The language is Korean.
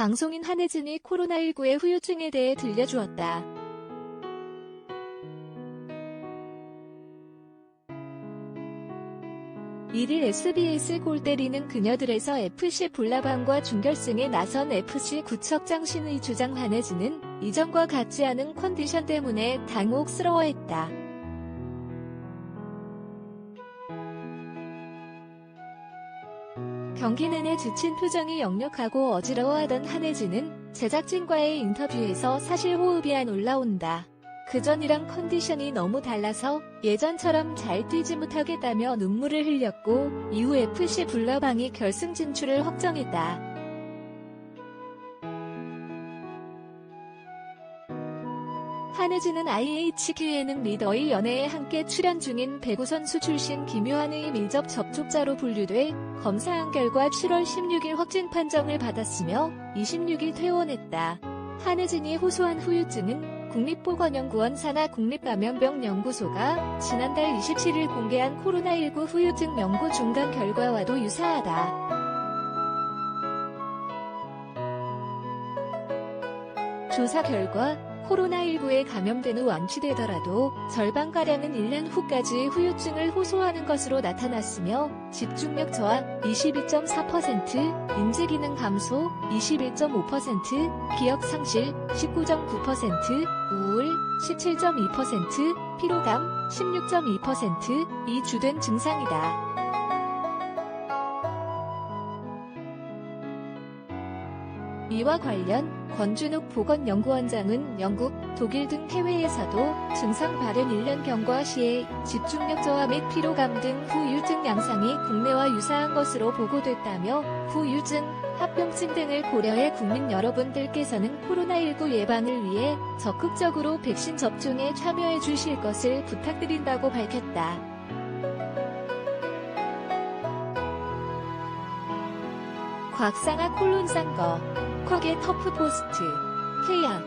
방송인 한혜진이 코로나19의 후유증에 대해 들려주었다. 일일 SBS 골 때리는 그녀들에서 FC 볼라방과 준결승에 나선 FC 구척장 신의 주장 한혜진은 이전과 같지 않은 컨디션 때문에 당혹스러워했다. 경기 내내 지친 표정이 역력하고 어지러워하던 한혜진은 제작진과의 인터뷰에서 사실 호흡이 안 올라온다. 그전이랑 컨디션이 너무 달라서 예전처럼 잘 뛰지 못하겠다며 눈물을 흘렸고 이후 FC 불러방이 결승 진출을 확정했다. 한혜진은 IHK 예능 리더의 연애에 함께 출연 중인 배구 선수 출신 김요한의 밀접 접촉자로 분류돼 검사한 결과 7월 16일 확진 판정을 받았으며 26일 퇴원했다. 한혜진이 호소한 후유증은 국립보건연구원 산하 국립감염병연구소가 지난달 27일 공개한 코로나19 후유증 명고 중간 결과와도 유사하다. 조사 결과 코로나19에 감염된 후 완치되더라도 절반가량은 1년 후까지 후유증을 호소하는 것으로 나타났으며 집중력 저하 22.4%, 인지기능 감소 21.5%, 기억 상실 19.9%, 우울 17.2%, 피로감 16.2%이 주된 증상이다. 이와 관련 권준욱 보건연구원장은 영국, 독일 등 해외에서도 증상 발현 1년 경과 시에 집중력 저하 및 피로감 등 후유증 양상이 국내와 유사한 것으로 보고됐다며 후유증, 합병증 등을 고려해 국민 여러분들께서는 코로나19 예방을 위해 적극적으로 백신 접종에 참여해 주실 것을 부탁드린다고 밝혔다. 곽상아 콜론 싼거 쿼게 터프 포스트. 케야